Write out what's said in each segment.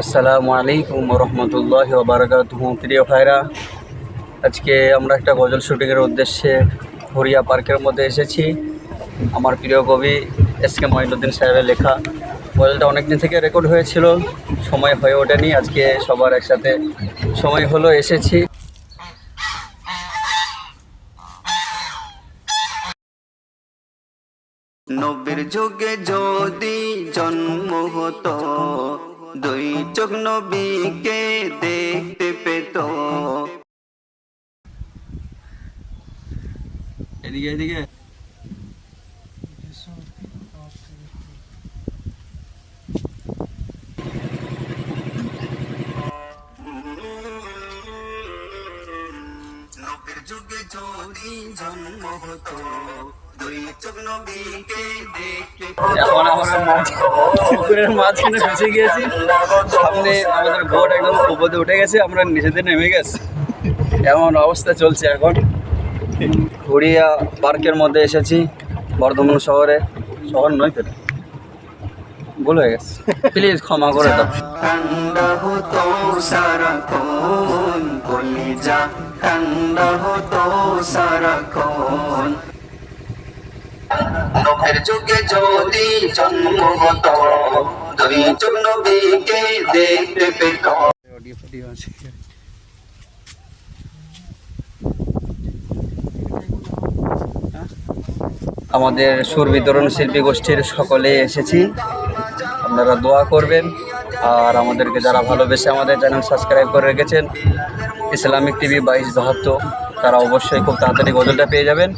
আসসালামু আলাইকুম রহমতুল্লাহ বারাকাতুহু প্রিয় ভাইরা, আজকে আমরা একটা গজল শুটিংয়ের উদ্দেশ্যে হরিয়া পার্কের মধ্যে এসেছি। আমার প্রিয় কবি এস কে মঈনুদ্দিন সাহেবের লেখা। গজলটা অনেক দিন থেকে রেকর্ড হয়েছিল, সময় হয়ে ওঠেনি, আজকে সবার একসাথে সময় হলো, এসেছি। নবীর যুগে যদি জন্ম হতো দুই চোখ নবীকে দেখতে পেত। এদিকে এদিকে। যুগে যদি জন্ম হতো মাঝখানে গিয়েছি। আমাদের একদম উঠে গেছে, আমরা নিচেতে নেমে গেছি। এমন অবস্থা চলছে এখন। হরিয়া পার্কের মধ্যে এসেছি, বর্ধমান শহরে। শহর নয় তো ভুল হয়ে গেছে। প্লিজ ক্ষমা করে দাও। নবীর যুগে যদি জন্ম হতো দুই চোখ নবীকে দেখতে পেত। অডিও আছে আমাদের সুর বিতরণ শিল্পী গোষ্ঠীর সকলে এসেছি। আপনারা দোয়া করবেন। আর আমাদেরকে যারা ভালোবেসে আমাদের চ্যানেল সাবস্ক্রাইব করে রেখেছেন, ইসলামিক টিভি বাইশ বাহাত্তর, তারা অবশ্যই খুব তাড়াতাড়ি গজলটা পেয়ে যাবেন।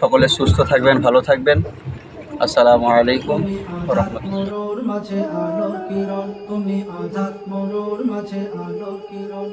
সকলে সুস্থ থাকবেন, ভালো থাকবেন। আসসালামু আলাইকুম মাঝে আলো কিরণ, তুমি আজাদ, মরুর মাঝে আলো কিরণ।